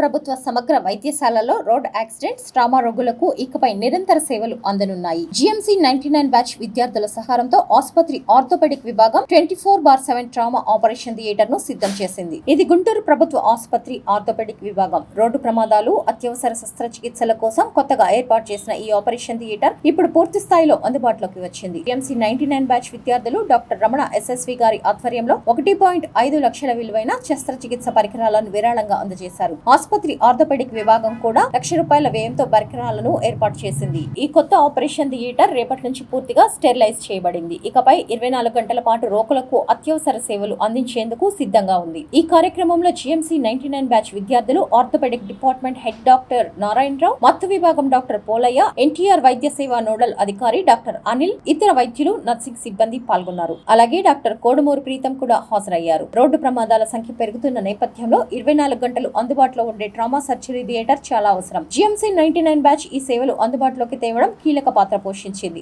ప్రభుత్వ సమగ్ర వైద్యశాలలో రోడ్ యాక్సిడెంట్స్ ట్రామా రోగులకు ఇకపై నిరంతర సేవలు అందనున్నాయి. జిఎంసీ నైన్టీ నైన్ బ్యాచ్ విద్యార్థుల సహారంతో ఆసుపత్రి ఆర్థోపెడిక్ విభాగం twenty four bar seven trauma operation థియేటర్ను సిద్ధం చేసింది. ఇది గుంటూరు ప్రభుత్వ ఆసుపత్రి ఆర్థోపెడిక్ విభాగం. రోడ్డు ప్రమాదాలు అత్యవసర శస్త్రచికిత్సల కోసం కొత్తగా ఏర్పాటు చేసిన ఈ ఆపరేషన్ థియేటర్ ఇప్పుడు పూర్తి స్థాయిలో అందుబాటులోకి వచ్చింది. జిఎంసీ నైన్టీ నైన్ బ్యాచ్ విద్యార్థులు డాక్టర్ రమణ ఎస్ఎస్వి గారి ఆధ్వర్యంలో ఒకటి పాయింట్ ఐదు లక్షల విలువైన శస్త్రచికిత్స పరికరాలను విరాళంగా అందజేశారు. ఆసుపత్రి ఆర్థోపెడిక్ విభాగం కూడా లక్ష రూపాయల వ్యయంతో పరికరాలను ఏర్పాటు చేసింది. ఈ కొత్త ఆపరేషన్ థియేటర్ రేపటి నుంచి పూర్తిగా స్టెరిలైజ్ చేయబడింది. ఇకపై ఇరవై నాలుగు గంటల పాటు రోగులకు అత్యవసర సేవలు అందించేందుకు సిద్ధంగా ఉంది. ఈ కార్యక్రమంలో జిఎంసీ నైన్టీ నైన్ బ్యాచ్ విద్యార్థులు orthopaedic department head doctor Narayanarao మత్తు విభాగం డాక్టర్ పోలయ్య ఎన్టీఆర్ వైద్య సేవా నోడల్ అధికారి డాక్టర్ అనిల్ ఇతర వైద్యులు నర్సింగ్ సిబ్బంది పాల్గొన్నారు. అలాగే డాక్టర్ కోడుమూరు ప్రీతం కూడా హాజరయ్యారు. రోడ్డు ప్రమాదాల సంఖ్య పెరుగుతున్న నేపథ్యంలో ఇరవై నాలుగు గంటలు అందుబాటులో అందుబాటులో ఉండే ట్రామా సర్జరీ థియేటర్ చాలా అవసరం. జిఎంసీ నైన్టీ నైన్ బ్యాచ్ ఈ సేవలు అందుబాటులోకి తేవడం కీలక పాత్ర పోషించింది.